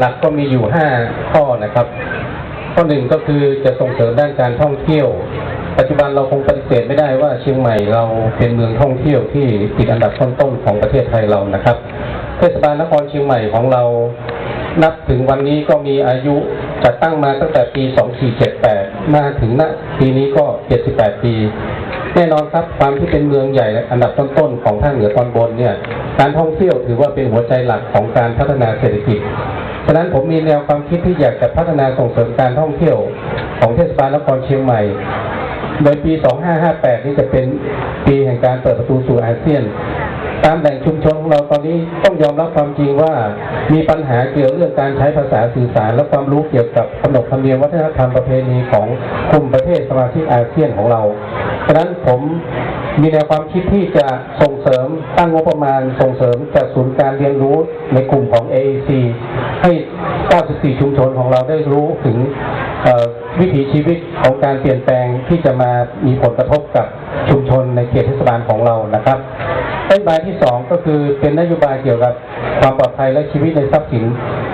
หลักก็มีอยู่ 5 ข้อนะครับ ข้อหนึ่งก็คือจะส่งเสริมด้านการท่องเที่ยว ปัจจุบันเราคงปฏิเสธไม่ได้ว่าเชียงใหม่เราเป็นเมืองท่องเที่ยวที่ติดอันดับต้นๆของประเทศไทยเรานะครับ เทศบาลนครเชียงใหม่ของเรา นับถึงวันนี้ก็มีอายุจัดตั้งมาตั้งแต่ปี 2478 มาถึงณปีนี้ก็ 78 ปี แน่นอนครับความที่เป็นเมืองใหญ่อันดับต้นๆของภาคเหนือตอนบนเนี่ย การท่องเที่ยวถือว่าเป็นหัวใจหลักของการพัฒนาเศรษฐกิจ ฉะนั้นผมมีแนวความคิดที่อยากจะพัฒนาส่งเสริมการท่องเที่ยวของเทศบาลนครเชียงใหม่ โดยปี 2558 นี้จะเป็นปีแห่งการเปิดประตูสู่อาเซียน ตามแหล่งชุมชนของเราตอนนี้ต้องยอมรับความจริงว่ามีปัญหาเกี่ยวเรื่องการใช้ภาษาสื่อสาร และความรู้เกี่ยวกับขนบธรรมเนียมวัฒนธรรมประเพณีของกลุ่มประเทศสมาชิกอาเซียนของเรา ฉะนั้นผม มีแนวความคิดที่จะส่งเสริมตั้งงบประมาณ ส่งเสริมจัดศูนย์การเรียนรู้ในกลุ่มของ AEC ให้ 94 ชุมชนของเราได้รู้ถึงวิถีชีวิตของการเปลี่ยนแปลงที่จะมามีผลกระทบกับชุมชนในเขตเทศบาลของเรานะครับนโยบายที่สองก็คือเป็นนโยบายเกี่ยวกับความปลอดภัยและชีวิตในทรัพย์สิน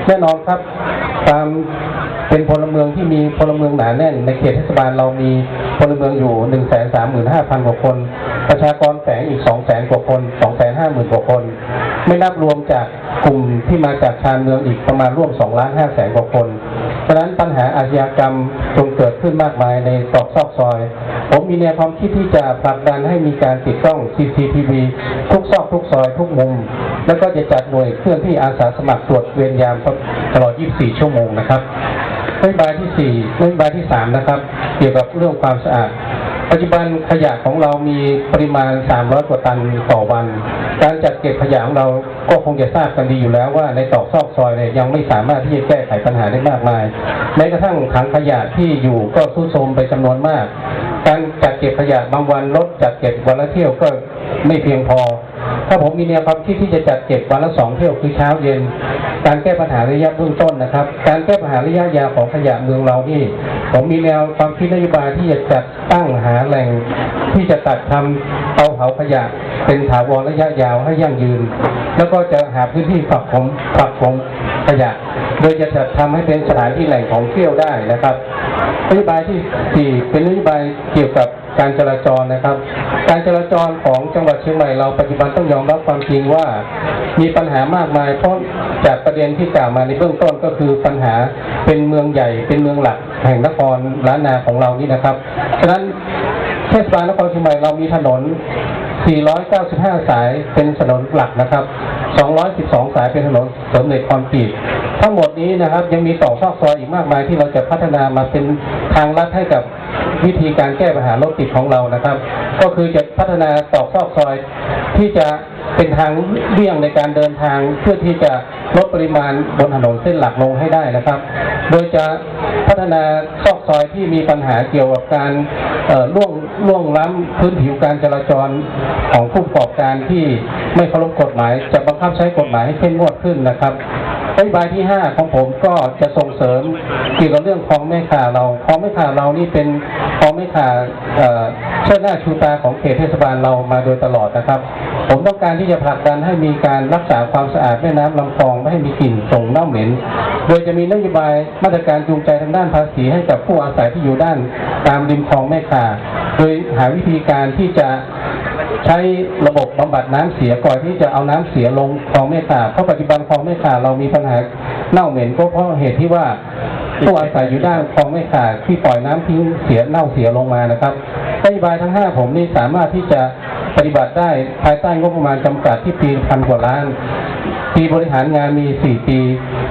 แน่นอนครับตามเป็นพลเมืองที่มีพลเมืองหนาแน่น ในเขตเทศบาลเรามีพลเมืองอยู่ 1 3 5 0 0 0กว่าคน ประชากรแฝงอีก2 0 0 0 0 0กว่าคน2 5 0 0 0 0กว่าคน ไม่นับรวมจากกลุ่มที่มาจากชานเมืองอีกประมาณร่วม2ล้าน5แสนกว่าคนฉะนั้นปัญหาอาชญากรรมจงเกิดขึ้นมากมายในตรอกซอกซอย ผมมีแนวความคิดที่จะผลักดันให้มีการติดกล้อง CCTV ทุกซอกทุกซอยทุกมุม แล้วก็จะจัดหน่วยเคลื่อนที่อาสาสมัครตรวจเวรยามตลอด 24 ชั่วโมงนะครับนโยบายที่4นโยบายที่ 3 นะครับ เกี่ยวกับเรื่องความสะอาด ปัจจุบันขยะของเรามีปริมาณ 300 กว่าตันต่อวัน การจัดเก็บขยะของเราก็คงจะทราบกันดีอยู่แล้วว่าในตอกซอกซอยเนี่ยยังไม่สามารถที่จะแก้ไขปัญหาได้มากมายแม้กระทั่งถังขยะที่อยู่ก็ทุดโทรมไปจำนวนมาก การจัดเก็บขยะบางวันลดจัดเก็บวันละเที่ยวก็ ไม่เพียงพอ ถ้าผมมีแนวความคิดที่จะจัดเก็บวันละสองเที่ยวคือเช้าเย็น การแก้ปัญหาระยะเบื้องต้นนะครับ การแก้ปัญหาระยะยาวของขยะเมืองเรานี่ผมมีแนวความคิดนโยบายที่จะจัดตั้งหาแหล่งที่จะตัดทำเตาเผาขยะ เป็นถาวรระยะยาวให้ยั่งยืน แล้วก็จะหาพื้นที่ฝักผมฝักผมขยะ โดยจะจัดทำให้เป็นสถานที่แหล่งของเที่ยวได้นะครับนโยบายที่สี่เป็นนโยบายเกี่ยวกับการจราจรนะครับ การจราจรของจังหวัดเชียงใหม่เราปัจจุบันต้องยอมรับความจริงว่า มีปัญหามากมายเพราะจากประเด็นที่กล่าวมาในเบื้องต้นก็คือปัญหาเป็นเมืองใหญ่เป็นเมืองหลักแห่งนครล้านนาของเรานี่นะครับฉะนั้นเทศบาลนครเชียงใหม่เรามีถนน 495 สายเป็นถนนหลักนะครับ 212 สายเป็นถนนเสริมเหล็กคอนกรีต ทั้งหมดนี้นะครับยังมีต่อซอกซอยอีกมากมายที่เราจะพัฒนามาเป็นทางลัดให้กับวิธีการแก้ปัญหารถติดของเรานะครับ ก็คือจะพัฒนาตอกซอกซอยที่จะเป็นทางเลี่ยงในการเดินทางเพื่อที่จะลดปริมาณบนถนนเส้นหลักลงให้ได้นะครับ โดยจะพัฒนาซอกซอยที่มีปัญหาเกี่ยวกับการล่วงล่วงล้ำพื้นผิวการจราจรของผู้ประกอบการที่ไม่เคารพกฎหมาย จะบังคับใช้กฎหมายให้เข้มงวดขึ้นนะครับ นโยบายที่ 5 ของผมก็จะส่งเสริมเกี่ยวกับเรื่องคลองแม่ข่าเราคลองแม่ข่าเรานี่เป็นคลองแม่ข่าเอ่อเชิดหน้าชูตาของเขตเทศบาลเรามาโดยตลอดนะครับ ผมต้องการที่จะผลักดันให้มีการรักษาความสะอาดแม่น้ำลำคลองไม่ให้มีกลิ่นส่งเน่าเหม็น โดยจะมีนโยบายมาตรการจูงใจทางด้านภาษีให้กับผู้อาศัยที่อยู่ด้านตามริมคลองแม่ข่าโดยหาวิธีการที่จะ ช้ระบบบำบัดน้ำเสียก่อนที่จะเอาน้ำเสียลงคลองเมตตาเพราะปัจจุบันคลองเมตตาเรามีปัญหาเน่าเหม็นก็เพราะเหตุที่ว่าผู้อาศัยอยู่ด้านคลองเมตตาที่ปล่อยน้ำทิ้งเสียเน่าเสียลงมานะครับนโยบายทั้งห้าผมนี่สามารถที่จะปฏิบัติได้ภายใต้งบประมาณจำกัดที่ปีพันกว่าล้าน ปีบริหารงานมี 4 ปี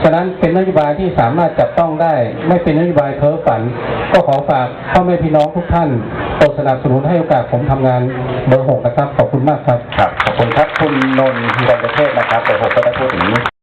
ฉะนั้นเป็นนโยบายที่สามารถจับต้องได้ ไม่เป็นนโยบายเพ้อฝัน ก็ขอฝากพ่อแม่พี่น้องทุกท่านโปรดสนับสนุนให้โอกาสผมทำงานเบอร์หกนะครับ ขอบคุณมากครับ ครับ ขอบคุณครับ คุณนนท์ธีรเทพนะครับ เบอร์หกก็ได้พูดถึง